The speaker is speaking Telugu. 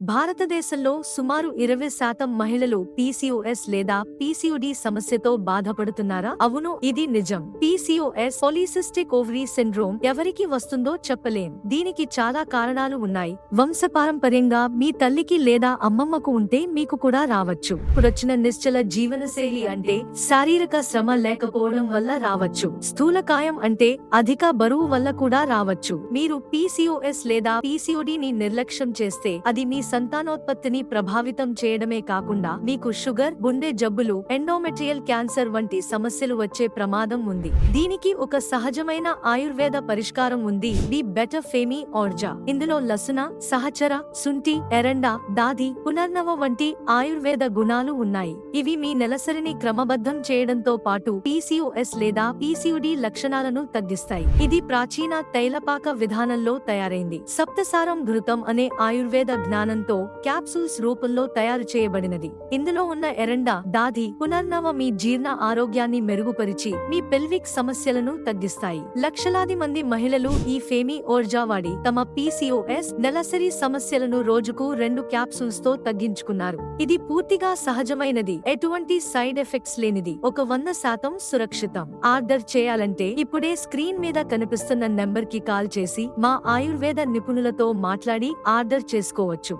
భారతదేశంలో సుమారు ఇరవై శాతం మహిళలు పీసీఓఎస్ లేదా పీసీఓడి సమస్యతో బాధపడుతున్నారా? అవును ఇది నిజం. పీసీఓఎస్ పోలీసిస్టిక్ ఓవరీ సిండ్రోమ్ ఎవరికి వస్తుందో చెప్పలేం. దీనికి చాలా కారణాలు ఉన్నాయి. వంశపారంపర్యంగా మీ తల్లికి లేదా అమ్మమ్మకు ఉంటే మీకు కూడా రావచ్చు. ఇప్పుడొచ్చిన నిశ్చల జీవనశైలి అంటే శారీరక శ్రమ లేకపోవడం వల్ల రావచ్చు. స్థూలకాయం అంటే అధిక బరువు వల్ల కూడా రావచ్చు. మీరు పీసీఓఎస్ లేదా పీసీఓడి ని నిర్లక్ష్యం చేస్తే అది మీ సంతానోత్పత్తిని ప్రభావితం చేయడమే కాకుండా మీకు షుగర్ గుండె జబ్బులు ఎండోమెట్రియల్ క్యాన్సర్ వంటి సమస్యలు వచ్చే ప్రమాదం ఉంది. దీనికి ఒక సహజమైన ఆయుర్వేద పరిష్కారం ఉంది. ది బెటర్ ఫేమీ ఆర్జా. ఇందులో లసున సహచర సుంటి ఎరండా దాది పునర్నవ వంటి ఆయుర్వేద గుణాలు ఉన్నాయి. ఇవి మీ నెలసరిని క్రమబద్ధం చేయడంతో పాటు పీసీఓఎస్ లేదా పీసీయుడి లక్షణాలను తగ్గిస్తాయి. ఇది ప్రాచీన తైలపాక విధానంలో తయారైంది. సప్తసారం ఘృతం అనే ఆయుర్వేద జ్ఞానం జ్ఞానంతో క్యాప్సూల్స్ రూపంలో తయారు చేయబడినది. ఇందులో ఉన్న ఎరండా దాది పునర్నవ మీ జీర్ణ ఆరోగ్యాన్ని మెరుగుపరిచి మీ పెల్విక్ సమస్యలను తగ్గిస్తాయి. లక్షలాది మంది మహిళలు ఈ ఫేమీ ఓర్జా వాడి తమ పీసీఓఎస్ నెలసరి సమస్యలను రోజుకు రెండు క్యాప్సూల్స్తో తగ్గించుకున్నారు. ఇది పూర్తిగా సహజమైనది. ఎటువంటి సైడ్ ఎఫెక్ట్స్ లేనిది. ఒక వంద శాతం సురక్షితం. ఆర్డర్ చేయాలంటే ఇప్పుడే స్క్రీన్ మీద కనిపిస్తున్న నెంబర్కి కాల్ చేసి మా ఆయుర్వేద నిపుణులతో మాట్లాడి ఆర్డర్ చేసుకోవచ్చు.